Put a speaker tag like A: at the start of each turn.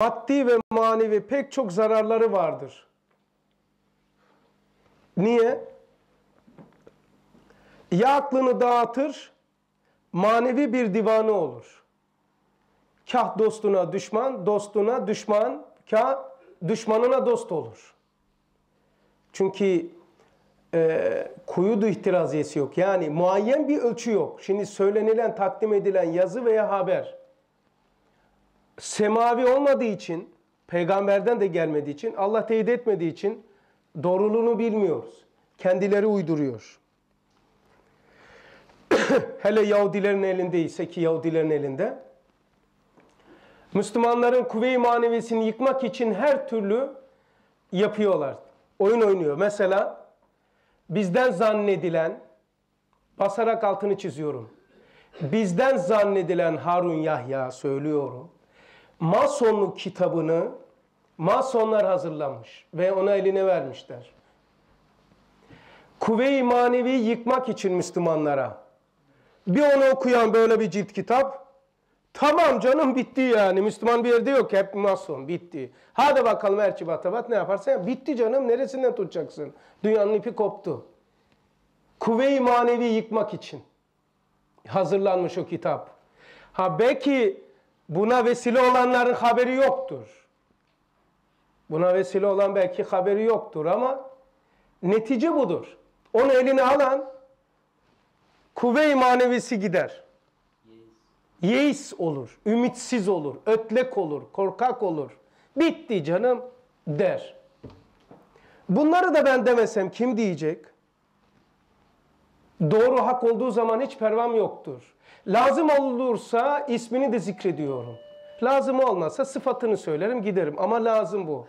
A: maddi ve manevi pek çok zararları vardır. Niye? Ya aklını dağıtır, manevi bir divanı olur. Kah dostuna düşman, dostuna düşman, kah düşmanına dost olur. Çünkü e, kuyudu ihtiraziyesi yok. Yani muayyen bir ölçü yok. Şimdi söylenilen, takdim edilen yazı veya haber semavi olmadığı için, peygamberden de gelmediği için, Allah teyit etmediği için doğruluğunu bilmiyoruz. Kendileri uyduruyor. Hele Yahudilerin elindeyse ki Yahudilerin elinde. Müslümanların kuvve-i maneviyesini yıkmak için her türlü yapıyorlar. Oyun oynuyor. Mesela bizden zannedilen, basarak altını çiziyorum. Bizden zannedilen Harun Yahya söylüyorum. Masonluk kitabını Masonlar hazırlamış ve ona eline vermişler. Kuvve-i manevi yıkmak için Müslümanlara. Bir onu okuyan böyle bir cilt kitap. Tamam canım bitti yani. Müslüman bir yerde yok. Hep mason. Bitti. Hadi bakalım erçibatabat ne yaparsan yap. Bitti canım. Neresinden tutacaksın? Dünyanın ipi koptu. Kuvve-i manevi yıkmak için hazırlanmış o kitap. Ha belki buna vesile olanların haberi yoktur. Buna vesile olan belki haberi yoktur ama netice budur. Onu eline alan kuvve-i manevisi gider. Yeis olur, ümitsiz olur, ötlek olur, korkak olur. Bitti canım der. Bunları da ben demesem kim diyecek? Doğru hak olduğu zaman hiç pervam yoktur. Lazım olursa ismini de zikrediyorum. Lazım olmazsa sıfatını söylerim giderim ama lazım bu.